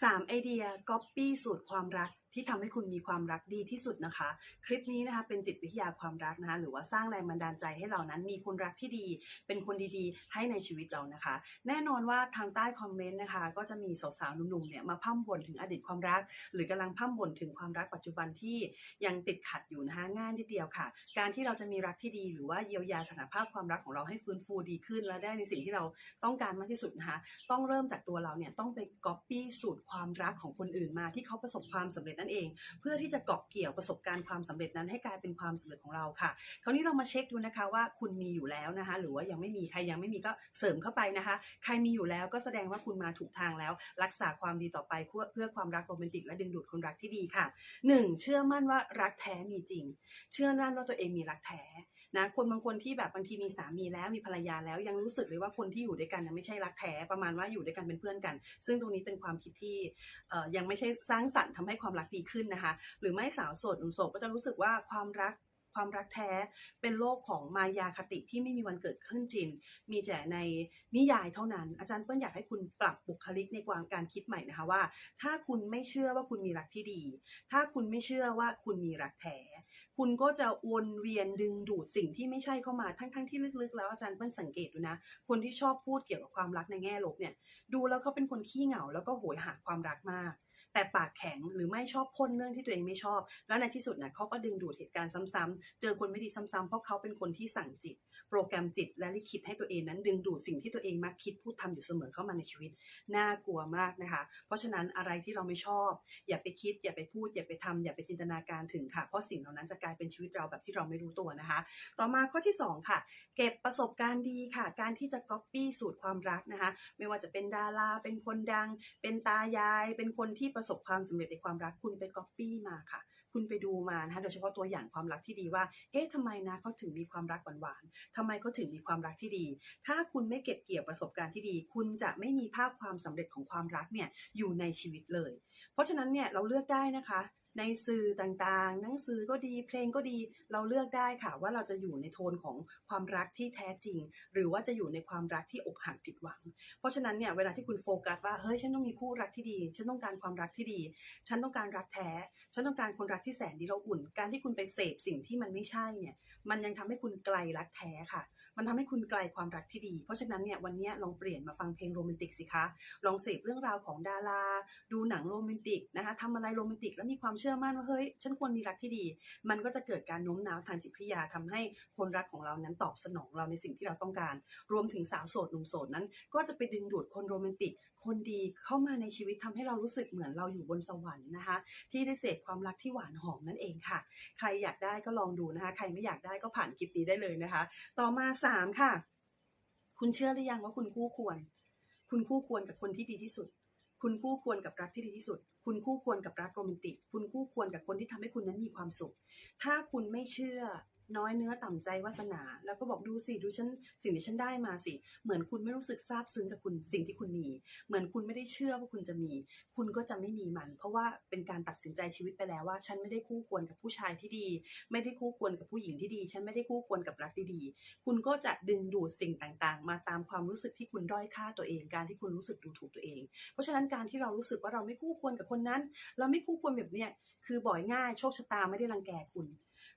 3 ไอเดียก๊อปปี้สูตรความรัก ที่ทำให้คุณมีความรักดีที่สุดนะคะ คลิปนี้นะคะเป็นจิตวิทยาความรักนะคะหรือว่าสร้างแรงบันดาลใจให้เรานั้น มีคนรักที่ดี เป็นคนดีๆ ให้ในชีวิตเรานะคะ แน่นอนว่าทางใต้คอมเมนต์นะคะ ก็จะมีสาวๆหนุ่มๆเนี่ยมาพร่ำบ่นถึงอดีตความรัก หรือกำลังพร่ำบ่นถึงความรักปัจจุบันที่ยังติดขัดอยู่นะคะง่ายนิดเดียวค่ะ การที่เราจะมีรักที่ดี หรือว่าเยียวยาสถานภาพความรักของเราให้ฟื้นฟูดีขึ้น และได้ในสิ่งที่เราต้องการมากที่สุดนะคะต้องเริ่มจากตัวเราเนี่ยต้องไปก๊อปปี้สูตรความรักของคนอื่นมาที่เขาประสบความสำเร็จนั่นเอง เพื่อที่จะเกาะเกี่ยวประสบการณ์ความสำเร็จนั้นให้กลายเป็นความสำเร็จของเราค่ะ คราวนี้เรามาเช็คดูนะคะว่าคุณมีอยู่แล้วนะคะ หรือว่ายังไม่มีใครยังไม่มีก็เสริมเข้าไปนะคะ ใครมีอยู่แล้วก็แสดงว่าคุณมาถูกทางแล้ว รักษาความดีต่อไปเพื่อเพื่อความรักโรแมนติกและดึงดูดคนรักที่ดีค่ะ 1. เชื่อมั่นว่ารักแท้มีจริง เชื่อมั่นว่าตัวเองมีรักแท้นะคนบางคนที่แบบบางทีมีสามีแล้วมีภรรยาแล้วยังรู้สึกเลยว่าคนที่อยู่ด้วยกันไม่ใช่รักแท้ประมาณว่าอยู่ด้วยกันเป็นเพื่อนกัน ซึ่งตรงนี้เป็นความคิดที่ยังไม่ใช่สร้างสรรค์ทำให้ความรักดีขึ้นนะคะ หรือไม่สาวโสดหนุ่มโสดก็จะรู้สึกว่าความรักความรักแท้เป็นโลกของมายาคติที่ไม่มีวันเกิดขึ้นจริง มีแต่ในนิยายเท่านั้น อาจารย์เปิ้ลอยากให้คุณปรับบุคลิกในความการคิดใหม่นะคะว่า ถ้าคุณไม่เชื่อว่าคุณมีรักที่ดี ถ้าคุณไม่เชื่อว่าคุณมีรักแท้ คุณก็จะวนเวียนดึงดูดสิ่งที่ไม่ใช่เข้ามาทั้งๆที่ลึกๆ แล้วอาจารย์เปิ้ลสังเกตดูนะ คนที่ชอบพูดเกี่ยวกับความรักในแง่ลบเนี่ย ดูแล้วเขาเป็นคนขี้เหงาแล้วก็โหยหาความรักมาก แต่ปากแข็งหรือไม่ชอบพ่นเรื่องที่ตัวเองไม่ชอบ แล้วในที่สุดนี่ยเขาก็ดึงดูดเหตุการณ์ซ้ำๆเจอคนไม่ดีซ้ำๆเพราะเขาเป็นคนที่สั่งจิต โปรแกรมจิตและลิขิตให้ตัวเองนั้น ดึงดูดสิ่งที่ตัวเองมักคิดพูดทำอยู่เสมอเข้ามาในชีวิต น่ากลัวมากนะคะ เพราะฉะนั้นอะไรที่เราไม่ชอบ อย่าไปคิด อย่าไปพูด อย่าไปทำอย่าไปจินตนาการถึงค่ะ เพราะสิ่งเหล่านั้นจะกลายเป็นชีวิตเราแบบที่เราไม่รู้ตัวนะคะ ต่อมาข้อที่ 2 ค่ะ เก็บประสบการณ์ดีค่ะ การที่จะก๊อปปี้สูตรความรักนะคะ ไม่ว่าจะเป็นดารา เป็นคนดัง เป็นตายาย เป็นคนที่ประสบความสำเร็จในความรักคุณไปก๊อปปี้มาค่ะ คุณไปดูมานะคะโดยเฉพาะตัวอย่างความรักที่ดีว่า เอ๊ะทำไมนะเขาถึงมีความรักหวานๆทำไมเขาถึงมีความรักที่ดี ถ้าคุณไม่เก็บเกี่ยวประสบการณ์ที่ดี คุณจะไม่มีภาพความสำเร็จของความรักเนี่ยอยู่ในชีวิตเลย เพราะฉะนั้นเนี่ยเราเลือกได้นะคะ ในสื่อต่างๆ หนังสือก็ดีเพลงก็ดีเราเลือกได้ค่ะ ว่าเราจะอยู่ในโทนของความรักที่แท้จริง หรือว่าจะอยู่ในความรักที่อกหักผิดหวัง เพราะฉะนั้นเนี่ยเวลาที่คุณโฟกัสว่าเฮ้ยฉันต้องมีคู่รักที่ดี ฉันต้องการความรักที่ดี ฉันต้องการรักแท้ ฉันต้องการคนรักที่แสนดีและอุ่น การที่คุณไปเสพสิ่งที่มันไม่ใช่เนี่ยมันยังทำให้คุณไกลรักแท้ค่ะ มันทำให้คุณไกลความรักที่ดี เพราะฉะนั้นเนี่ยวันนี้ลองเปลี่ยนมาฟังเพลงโรแมนติกสิคะ ลองเสพเรื่องราวของดารา ดูหนังโรแมนติกนะคะทำอะไรโรแมนติกแล้วมีความเชื่อมั่นว่าเฮ้ยฉันควรมีรักที่ดี มันก็จะเกิดการโน้มน้าวทางจิตวิทยาทำให้คนรักของเรานั้นตอบสนองเราในสิ่งที่เราต้องการ รวมถึงสาวโสดหนุ่มโสดนั้น ก็จะไปดึงดูดคนโรแมนติก คนดีเข้ามาในชีวิตทำให้เรารู้สึกเหมือนเราอยู่บนสวรรค์นะคะ ที่ได้เสพความรักที่หวานหอมนั่นเองค่ะ ใครอยากได้ก็ลองดูนะคะ ใครไม่อยากได้ก็ผ่านคลิปนี้ได้เลยนะคะ ต่อมาสามค่ะ คุณเชื่อหรือยังว่าคุณคู่ควร คุณคู่ควรกับคนที่ดีที่สุด คุณคู่ควรกับรักที่ดีที่สุด คุณคู่ควรกับรักโรแมนติก คุณคู่ควรกับคนที่ทำให้คุณนั้นมีความสุข ถ้าคุณไม่เชื่อ น้อยเนื้อต่ำใจวาสนา แล้วก็บอกดูสิดูฉันสิ่งที่ฉันได้มาสิ เหมือนคุณไม่รู้สึกซาบซึ้งกับคุณสิ่งที่คุณมี เหมือนคุณไม่ได้เชื่อว่าคุณจะมี คุณก็จะไม่มีมัน เพราะว่าเป็นการตัดสินใจชีวิตไปแล้วว่า ฉันไม่ได้คู่ควรกับผู้ชายที่ดี ไม่ได้คู่ควรกับผู้หญิงที่ดี ฉันไม่ได้คู่ควรกับรักที่ดี คุณก็จะดึงดูดสิ่งต่างๆ มาตามความรู้สึกที่คุณด้อยค่าตัวเอง การที่คุณรู้สึกดูถูกตัวเอง เพราะฉะนั้นการที่เรารู้สึกว่าเราไม่คู่ควรกับคนนั้น เราไม่คู่ควรแบบเนี้ยคือบ่อยง่ายโชคชะตาไม่ได้รังแกคุณ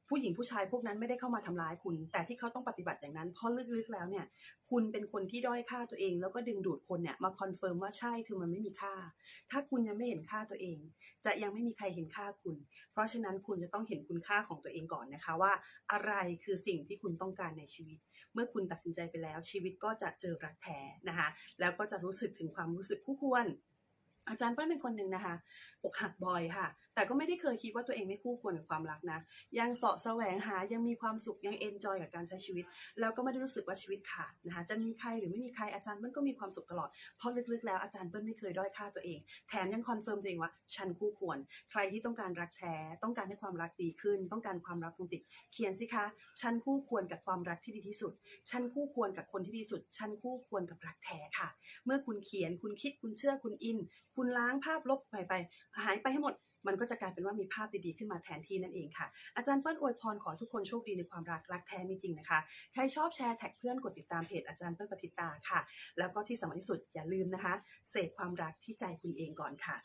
ผู้หญิงผู้ชายพวกนั้นไม่ได้เข้ามาทำร้ายคุณ แต่ที่เขาต้องปฏิบัติอย่างนั้นเพราะลึกๆแล้วเนี่ย คุณเป็นคนที่ด้อยค่าตัวเอง แล้วก็ดึงดูดคนเนี่ยมาคอนเฟิร์มว่าใช่เธอมันไม่มีค่า ถ้าคุณยังไม่เห็นค่าตัวเอง จะยังไม่มีใครเห็นค่าคุณ เพราะฉะนั้นคุณจะต้องเห็นคุณค่าของตัวเองก่อนนะคะว่า อะไรคือสิ่งที่คุณต้องการในชีวิต เมื่อคุณตัดสินใจไปแล้วชีวิตก็จะเจอรักแท้นะคะแล้วก็จะรู้สึกถึงความรู้สึกคู่ควร อาจารย์เปิ้ลเป็นคนหนึ่งนะคะอกหักบ่อยค่ะ แต่ก็ไม่ได้เคยคิดว่าตัวเองไม่คู่ควรกับความรักนะ ยังเสาะแสวงหา ยังมีความสุข ยังเอนจอยกับการใช้ชีวิต แล้วก็ไม่ได้รู้สึกว่าชีวิตขาดนะคะ จะมีใครหรือไม่มีใครอาจารย์เปิ้ลก็มีความสุขตลอด เพราะลึกๆแล้วอาจารย์เปิ้ลไม่เคยด้อยค่าตัวเอง แถมยังคอนเฟิร์มตัวเองว่าฉันคู่ควร ใครที่ต้องการรักแท้ ต้องการให้ความรักดีขึ้น ต้องการความรักคงติด เขียนสิคะ ฉันคู่ควรกับความรักที่ดีที่สุด ฉันคู่ควรกับคนที่ดีที่สุด ฉันคู่ควรกับรักแท้ค่ะ เมื่อคุณเขียน คุณคิด คุณเชื่อ คุณอินคุคุณล้างภาพลบไปไปหายไปให้หมด มันก็จะกลายเป็นว่ามีภาพดีๆขึ้นมาแทนที่นั่นเองค่ะ อาจารย์เปิ้ลอวยพรขอทุกคนโชคดีในความรักรักแท้มีจริงนะคะ ใครชอบแชร์แท็กเพื่อนกดติดตามเพจอาจารย์เปิ้ลปฏิตาค่ะ แล้วก็ที่สำคัญที่สุดอย่าลืมนะคะ เสกความรักที่ใจคุณเองก่อนค่ะ